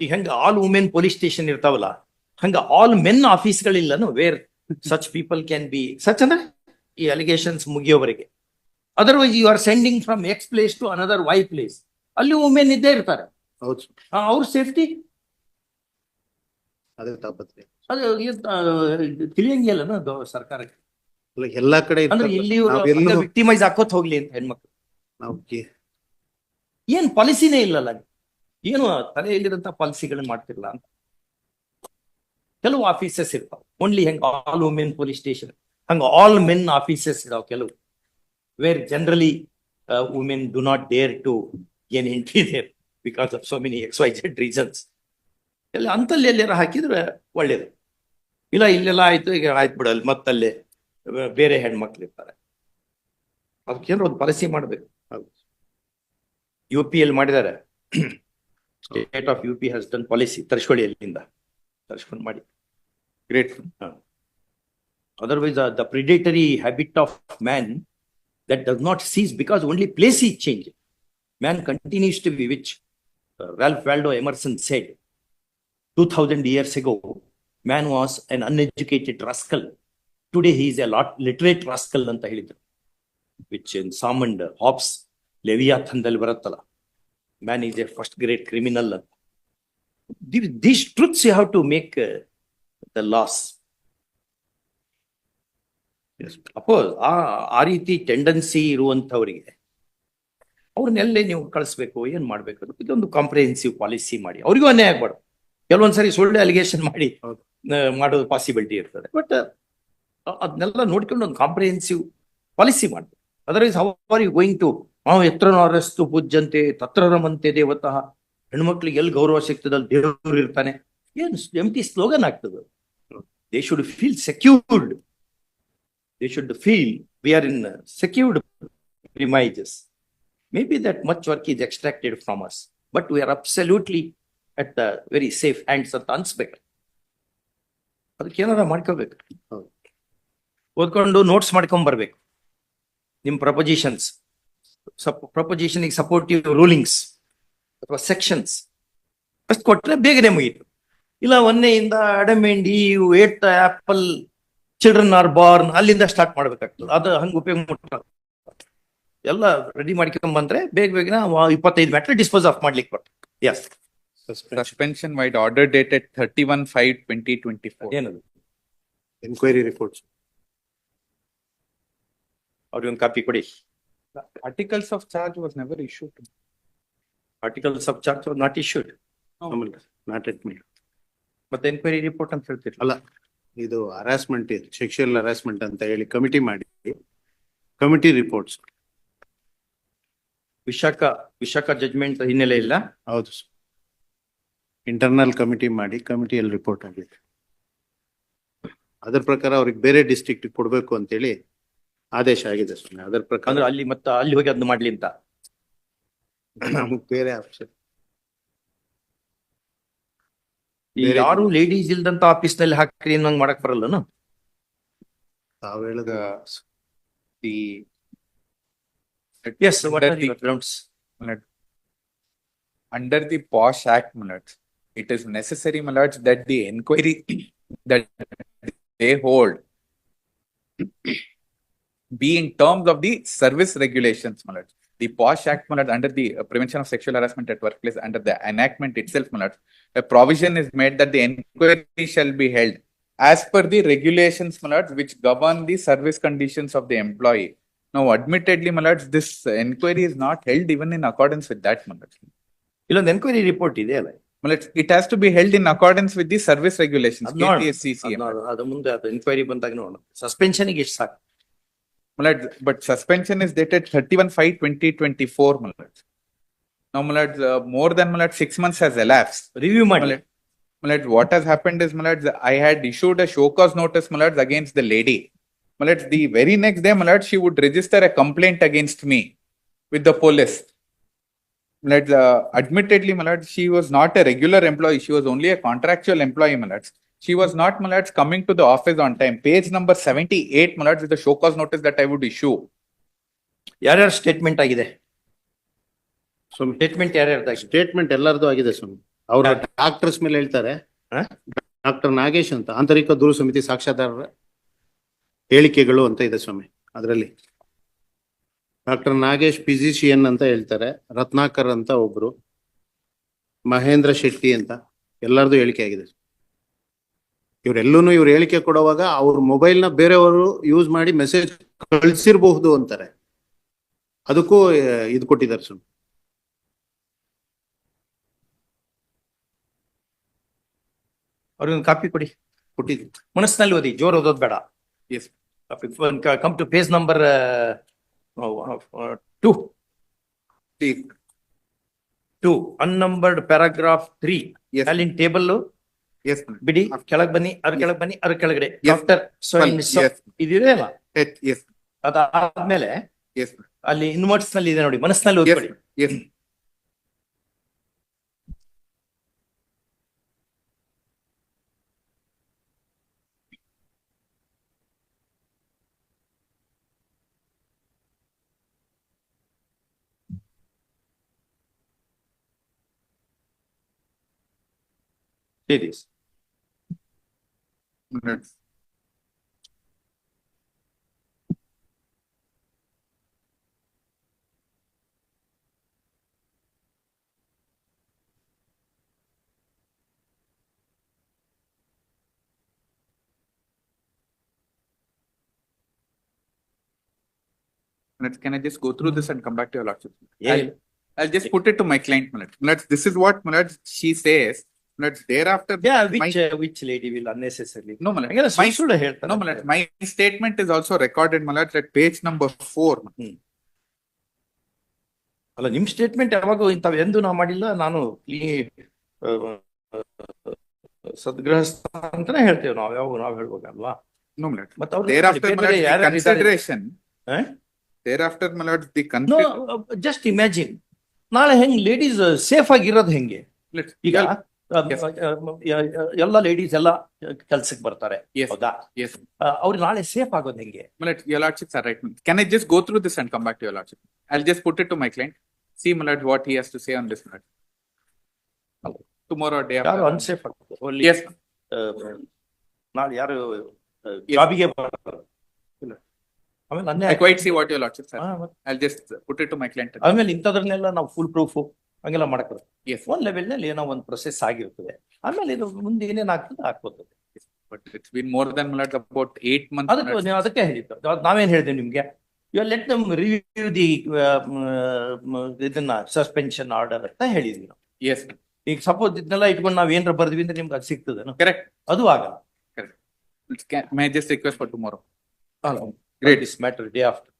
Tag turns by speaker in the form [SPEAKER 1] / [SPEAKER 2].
[SPEAKER 1] ಈಗ ಹೆಂಗ all women police station ಇರ್ತಾವಲ್ಲ ಹಂಗ all men ಆಫೀಸ್ಗಳಿಲ್ಲನು where such people can be such ಅಂದ್ರೆ? ಈ allegations ಮುಗಿಯೋವರೆಗೆ. Otherwise you are sending from X place to another Y place ಅಲ್ಲಿ women ಇದ್ದೇ ಇರ್ತಾರೆ. ಅವ್ರ ಸೇಫ್ಟಿ
[SPEAKER 2] ಅದೇ ತಾಪತ್ರೆ
[SPEAKER 1] ಅದು ಇದ್- ತಿಳಿಯಂಗಿಲ್ಲ ಅದು ಸರ್ಕಾರಕ್ಕೆ.
[SPEAKER 2] ಎಲ್ಲಾ ಕಡೆ
[SPEAKER 1] ಅಂದ್ರೆ ಇಲ್ಲಿ ವಿಕ್ಟಿಮೈಸ್ ಹಾಕೋತ್ ಹೋಗ್ಲಿ ಅಂತ ಹೆಣ್ಮಕ್ಳು. ಏನ್ ಪಾಲಿಸಿನೇ ಇಲ್ಲಲ್ಲ. ಏನು ತಲೆಯಲ್ಲಿರುವಂತ ಪಾಲಿಸಿಗಳನ್ನ ಮಾಡ್ತಿಲ್ಲ ಅಂತ. ಕೆಲವು ಆಫೀಸಸ್ ಇರ್ತಾವ. ಓನ್ಲಿ ಹೆಂಗ್ ಆಲ್ ವುಮೆನ್ ಪೊಲೀಸ್ ಸ್ಟೇಷನ್ ಹಂಗ ಆಲ್ ಮೆನ್ ಆಫೀಸಸ್ ಇದಾವ ಕೆಲವು. Where generally women do not dare to ಏನ್ entry there because of so many X Y Z reasons ಎಲ್ಲ ಅಂತಲ್ಲಿ ಎಲ್ಲಾರ ಹಾಕಿದ್ರೆ ಒಳ್ಳೇದು. ಇಲ್ಲ ಇಲ್ಲೆಲ್ಲ ಆಯ್ತು ಈಗ ಆಯ್ತು ಬಿಡಲ್ಲ ಮತ್ತಲ್ಲೇ ಬೇರೆ ಹೆಣ್ಮಕ್ಳು ಇರ್ತಾರೆ. ಅದಕ್ಕೇನಾರ ಒಂದು ಪಾಲಿಸಿ ಮಾಡ್ಬೇಕು.
[SPEAKER 2] ಹೌದು.
[SPEAKER 1] ಯು ಪಿ ಎಲ್ ಮಾಡಿದ್ದಾರೆ. State of U P has done policy ತರ್ಸ್ಕೊಳ್ಳಿ ಅಲ್ಲಿಂದ. ತರ್ಸ್ಕೊಂಡು ಮಾಡಿ. Great otherwise the predatory habit of man that does not cease because only place is change man continues to be which Ralph Waldo Emerson said two thousand years ago man was an uneducated rascal today he is a lot literate rascal ಅಂತ ಹೇಳಿದ್ರು. Which in ಸಾಮಂಡ್ Hobbes ಲೆವಿಯಾಥನ್ದಲ್ಲಿ ಬರುತ್ತಲ್ಲ. Man is a first great criminal these truths you have to to make the laws oppose ಆ ಆ ರೀತಿ tendency ಇರುವಂತವರಿಗೆ ಅವ್ರನ್ನೆಲ್ಲೇ ನೀವು ಕಳಿಸ್ಬೇಕು ಏನ್ ಮಾಡ್ಬೇಕು ಇದೊಂದು ಕಾಂಪ್ರಿಹೆನ್ಸಿವ್ ಪಾಲಿಸಿ ಮಾಡಿ. ಅವ್ರಿಗೂ ಅನ್ಯಾಯ ಆಗ್ಬಾರ್ದು. ಕೆಲವೊಂದ್ಸರಿ ಸುಳ್ಳು ಅಲಿಗೇಷನ್ ಮಾಡಿ ಮಾಡೋದು ಪಾಸಿಬಿಲಿಟಿ ಇರ್ತದೆ. ಬಟ್ ಅದನ್ನೆಲ್ಲ ನೋಡ್ಕೊಂಡು ಒಂದು ಕಾಂಪ್ರಿಹೆನ್ಸಿವ್ ಪಾಲಿಸಿ ಮಾಡ್ಬೇಕು. Otherwise how are you going to ನಾವು ಎತ್ರ ನಾರಸ್ತು ಪೂಜ್ಯಂತೆ ತತ್ರ ರಮಂತೆ ದೇವತಃ. ಹೆಣ್ಮಕ್ಳಿಗೆ ಎಲ್ಲಿ ಗೌರವ ಸಿಗ್ತದಲ್ಲಿ ದೇವರು ಇರ್ತಾನೆ. ಏನ್ ಎಂಟಿ ಸ್ಲೋಗನ್ ಆಗ್ತದೆ. They should feel secured they should feel we are in secured premises may be that much work is extracted from us but we are absolutely at the very safe hands ಅಂತ ಅನ್ಸ್ಬೇಕು. ಅದಕ್ಕೆ ಏನಾರ ಮಾಡ್ಕೋಬೇಕು. ಓದ್ಕೊಂಡು notes ಮಾಡ್ಕೊಂಡ್ ಬರ್ಬೇಕು ನಿಮ್ prepositions proposition supportive ರೂಲಿಂಗ್ಸ್ ಅಥವಾ ಸೆಕ್ಷನ್ಸ್ ಅಷ್ಟು ಕೊಟ್ರೆ ಬೇಗನೆ ಮುಗೀತು. ಇಲ್ಲ ಒಂದನೆಯಿಂದ Adam and Eve ate apple children are born ಅಲ್ಲಿಂದ ಸ್ಟಾರ್ಟ್ ಮಾಡ್ಬೇಕಾಗ್ತದೆ. ಅದು ಹಂಗ ಉಪಯೋಗ ಮಾಡ್ತಾರೆ ಎಲ್ಲ ರೆಡಿ ಮಾಡ್ಕೊಂಡ್ ಬಂದ್ರೆ ಬೇಗ ಬೇಗನ ಇಪ್ಪತ್ತೈದು ಮ್ಯಾಟ್ರ್ ಡಿಸ್ಪೋಸ್ ಆಫ್ ಮಾಡ್ಲಿಕ್ಕೆ ಬರ್ತದೆ. Yes
[SPEAKER 2] suspension
[SPEAKER 3] Suspension order order thirty one five twenty twenty twenty-four.
[SPEAKER 1] ಏನದು?
[SPEAKER 2] ಎನ್ಕ್ವೈರಿ ರಿಪೋರ್ಟ್ಸ್
[SPEAKER 1] ಅವ್ರಿಗೆ ಒಂದು ಕಾಪಿ ಕೊಡಿ.
[SPEAKER 3] Articles of charge was never issued.
[SPEAKER 1] Articles of charge not issued
[SPEAKER 2] not not at me.
[SPEAKER 1] ಮತ್ತೆ enquiry report ಅಂತ ಹೇಳ್ತೀರಿ
[SPEAKER 2] ಅಲ್ಲ ಇದು harassment ಇದೆ ಸೆಕ್ಷುಯಲ್ ಹರಾಸ್ಮೆಂಟ್ ಅಂತ ಹೇಳಿ ಕಮಿಟಿ ಮಾಡಿ committee reports
[SPEAKER 1] Vishakha Vishakha judgment ಹಿನ್ನೆಲೆ ಇಲ್ಲ?
[SPEAKER 2] ಹೌದು ಇಂಟರ್ನಲ್ ಕಮಿಟಿ ಮಾಡಿ ಕಮಿಟಿಯಲ್ಲಿ ರಿಪೋರ್ಟ್ ಆಗಿದೆ ಅದ್ರ ಪ್ರಕಾರ ಅವ್ರಿಗೆ ಬೇರೆ ಡಿಸ್ಟ್ರಿಕ್ಟ್ ಕೊಡ್ಬೇಕು ಅಂತೇಳಿ ಆದೇಶ ಆಗಿದೆ ಸ್ವಾಮಿ. ಅದರ
[SPEAKER 1] ಅಂದ್ರೆ
[SPEAKER 2] ಪ್ರಕಾರ
[SPEAKER 1] ಅಲ್ಲಿ ಮತ್ತೆ ಅಲ್ಲಿ ಹೋಗಿ ಅದನ್ನ ಮಾಡ್ಲಿ ಅಂತ?
[SPEAKER 2] ನಮಗ್ ಬೇರೆ ಆಪ್ಷನ್.
[SPEAKER 1] ಈ
[SPEAKER 2] ಬೇರೆ-
[SPEAKER 1] ಯಾರು ಲೇಡೀಸ್ ಇಲ್ದಂತ ಆಫೀಸ್ನಲ್ಲಿ ಹಾಕ್ರಿ ಅನ್ನಂಗ್ ಮಾಡಕ್ ಬರಲ್ಲನು?
[SPEAKER 2] ತಾವ್ ಹೇಳಿದ
[SPEAKER 3] these
[SPEAKER 1] grounds
[SPEAKER 3] Under the Posh Act, my lords, it is necessary, my lords, that the inquiry that they hold be in terms of the service regulations, my lords. The Posh Act, my lords, under the uh, Prevention of Sexual Harassment at Workplace, under the enactment itself, my lords, a provision is made that the inquiry shall be held as per the regulations, my lords, which govern the service conditions of the employee. Now, admittedly, my lords, this inquiry is not held even in accordance with that, my lords.
[SPEAKER 1] ಇಲ್ಲೊಂದು enquiry report ಇದೆ ಅಲ್ಲ
[SPEAKER 3] Well, it's, it has to be held in accordance with the service regulations,
[SPEAKER 1] ಅದ್ ನೋಡ್-
[SPEAKER 3] KTSCCM.
[SPEAKER 1] ಅದ್ನ- ಅದು ಮುಂದೆ ಅದು enquiry ಬಂದಾಗ ನೋಡೋಣ ಸಸ್ಪೆನ್ಷನ್ ಎಷ್ಟು ಸಾಕು
[SPEAKER 3] but suspension is dated 31 5 2024, Now, uh, more than six months has elapsed. Review
[SPEAKER 1] ಮಾಡಿ
[SPEAKER 3] what has happened is, I had issued a show cause notice, Mulad, against the lady. The very next day, Mulad, she would register a complaint against me with the police. Uh, admittedly, Mulad, she was not a regular employee. She was only a contractual employee, She was not, lords, coming to the office on time. Page number seventy-eight, my lords, is the show cause notice that I would issue.
[SPEAKER 1] ಯಾರ್ಯಾರ statement ಆಗಿದೆ?
[SPEAKER 2] ಸ್ವಾಮಿ
[SPEAKER 1] statement ಯಾರ್ಯಾರ್ದಾಗಿದೆ
[SPEAKER 2] statement ಎಲ್ಲರದು ಆಗಿದೆ ಸ್ವಾಮಿ ಅವ್ರ doctors ಮೇಲೆ ಹೇಳ್ತಾರೆ.
[SPEAKER 1] ಹಾ?
[SPEAKER 2] Doctor Nagesh ಅಂತ. ಆಂತರಿಕ ದೂರು ಸಮಿತಿ ಸಾಕ್ಷ್ಯದಾರರ ಹೇಳಿಕೆಗಳು ಅಂತ ಇದೆ ಸ್ವಾಮಿ. ಅದರಲ್ಲಿ. ಡಾಕ್ಟರ್ ನಾಗೇಶ್ ಫಿಸಿಷಿಯನ್ ಅಂತ ಹೇಳ್ತಾರೆ. ರತ್ನಾಕರ್ ಅಂತ ಒಬ್ರು. ಮಹೇಂದ್ರ ಶೆಟ್ಟಿ ಅಂತ. ಎಲ್ಲರದು ಹೇಳಿಕೆ ಆಗಿದೆ. ಇವರೆಲ್ಲೂನು ಇವ್ರು ಹೇಳಿಕೆ ಕೊಡುವಾಗ ಅವ್ರ ಮೊಬೈಲ್ನ ಬೇರೆಯವರು ಯೂಸ್ ಮಾಡಿ ಮೆಸೇಜ್ ಕಳ್ಸಿರ್ಬಹುದು ಅಂತಾರೆ. ಅದಕ್ಕೂ ಇದು ಕೊಟ್ಟಿದ್ದಾರೆ ಸುಮ್.
[SPEAKER 1] ಅವ್ರಿಗೊಂದು ಕಾಪಿ ಕೊಡಿ.
[SPEAKER 2] ಕೊಟ್ಟಿದ್ವಿ
[SPEAKER 1] ಮನಸ್ಸಿನಲ್ಲಿ ಓದಿ ಜೋರ್ ಓದೋದು ಬೇಡ.
[SPEAKER 3] Yes
[SPEAKER 1] come to page number two two unnumbered paragraph three
[SPEAKER 3] ಅಲ್ಲಿ
[SPEAKER 1] ಅಲ್ಲಿನ ಟೇಬಲ್
[SPEAKER 3] Yes,
[SPEAKER 1] ಬಿಡಿ ಕೆಳಗ್ ಬನ್ನಿ ಅದ್ರ ಕೆಳಗ್ ಬನ್ನಿ ಅದ್ರ ಕೆಳಗಡೆ.
[SPEAKER 3] Yes.
[SPEAKER 1] ಡಾಕ್ಟರ್ ಸ್ವಯಂ
[SPEAKER 3] yes,
[SPEAKER 1] ಇದಿದೆ ಅಲ್ಲ
[SPEAKER 3] yes, yes,
[SPEAKER 1] ಅದಾದ್ಮೇಲೆ
[SPEAKER 3] yes,
[SPEAKER 1] ಅಲ್ಲಿ ಇನ್ವರ್ಟ್ಸ್ನಲ್ಲಿ ಇದೆ ನೋಡಿ ಮನಸ್ಸಿನಲ್ಲಿ
[SPEAKER 3] yes,
[SPEAKER 1] ಓದ್ಕೊಳ್ಳಿ.
[SPEAKER 3] yes.
[SPEAKER 1] See this.
[SPEAKER 3] minutes. minutes. Can I just go through this and come back to your lordship?
[SPEAKER 1] Yeah.
[SPEAKER 3] I'll, I'll just put it to my client, Minutes. Millet, this is what Minutes, she says. Let's thereafter
[SPEAKER 1] which lady will unnecessary
[SPEAKER 3] no
[SPEAKER 1] my lord
[SPEAKER 3] my
[SPEAKER 1] ಸುಳ್ಳು ಹೇಳ್ತಾರೆ
[SPEAKER 3] no my statement is also recorded my lord page number four
[SPEAKER 1] ಅಲ್ಲ ನಿಮ್ statement ಯಾವಾಗ ಇಂಥವ್ ಎಂದು ನಾವು ಮಾಡಿಲ್ಲ ನಾನು ಸದ್ಗ್ರಹಸ್ಥ ಅಂತ ಹೇಳ್ತೇವೆ ನಾವು ಯಾವಾಗ ನಾವು ಹೇಳ್ಬೋದು
[SPEAKER 3] ನೋ ಮಲಟ್
[SPEAKER 1] ಮತ್ತೆ ಅವ್ರು
[SPEAKER 3] thereafter consideration thereafter
[SPEAKER 1] just imagine ನಾಳೆ ಹೆಂಗ್ ಲೇಡೀಸ್ ಸೇಫ್ ಆಗಿರೋದು ಹೆಂಗೆ? ಈಗ ಎಲ್ಲ ಲೇಡೀಸ್ ಎಲ್ಲ ಕೆಲ್ಸಕ್ಕೆ ಬರ್ತಾರೆ
[SPEAKER 3] Yes,
[SPEAKER 1] ಹೌದಾ
[SPEAKER 3] yes.
[SPEAKER 1] ಆ, ಅವ್ರು ನಾಳೆ ಸೇಫ್ ಆಗೋದು ಹೆಂಗೆ
[SPEAKER 3] Millet, your lordships are right. Can I just go through this and come back to your lordship? I'll just put it to my client. See, Millet, what he has to say on this, Millet. Tomorrow or day
[SPEAKER 1] ಯಾರು
[SPEAKER 3] after.
[SPEAKER 1] Unsafe
[SPEAKER 3] Yes,
[SPEAKER 1] ನಾಳೆ ಯಾರು. ಜಾಬಿಗೆ ಇಲ್ಲ. ಆಮೇಲೆ
[SPEAKER 3] I
[SPEAKER 1] ಅನ್ಯಾಯ
[SPEAKER 3] quite see what your
[SPEAKER 1] ಹಾ,
[SPEAKER 3] are.
[SPEAKER 1] ಮತ್ತೆ
[SPEAKER 3] I'll just put it to my client.
[SPEAKER 1] ಆಮೇಲೆ ಇಂಥದ್ರನ್ನೆಲ್ಲ ನಾವು ಫುಲ್ ಪ್ರೂಫ್ ಹಂಗೆಲ್ಲ ಮಾಡಕ್ಕೆ
[SPEAKER 3] ಎಫ್
[SPEAKER 1] ಒಂದ್ ಲೆವೆಲ್ನಲ್ಲಿ ಏನೋ ಒಂದು ಪ್ರೊಸೆಸ್ ಆಗಿರ್ತದೆ. ಆಮೇಲೆ ಇದು ಮುಂದೆ ಏನೇನ್ ಆಗ್ತದೆ ಆಗ್ಬೋತದೆ
[SPEAKER 3] but more more than Millet about eight months.
[SPEAKER 1] ಅದಕ್ಕೆ. ನೀವು ಅದಕ್ಕೆ ಹೇಳಿದ್ದು. ನಾವೇನ್ ಹೇಳಿದ್ವಿ ನಿಮ್ಗೆ? ಯು ಲೆಟ್ ನಮ್ ರಿವ್ಯೂ ದಿ ಇದನ್ನ ಸಸ್ಪೆನ್ಷನ್ ಆರ್ಡರ್ ಅಂತ ಹೇಳಿದ್ವಿ ನಾವು.
[SPEAKER 3] ಎಸ್
[SPEAKER 1] ಈಗ ಸಪೋಸ್ ಇದನ್ನೆಲ್ಲ ಇಟ್ಕೊಂಡು ನಾವ್ ಏನಾರ ಬರ್ದ್ವಿ ಅಂದ್ರೆ ನಿಮ್ಗೆ ಅದು ಸಿಗ್ತದೆ
[SPEAKER 3] ಕರೆಕ್ಟ್
[SPEAKER 1] ಅದು ಆಗಲ್ಲ.
[SPEAKER 3] Correct can- May I for tomorrow Great.
[SPEAKER 1] This matter day after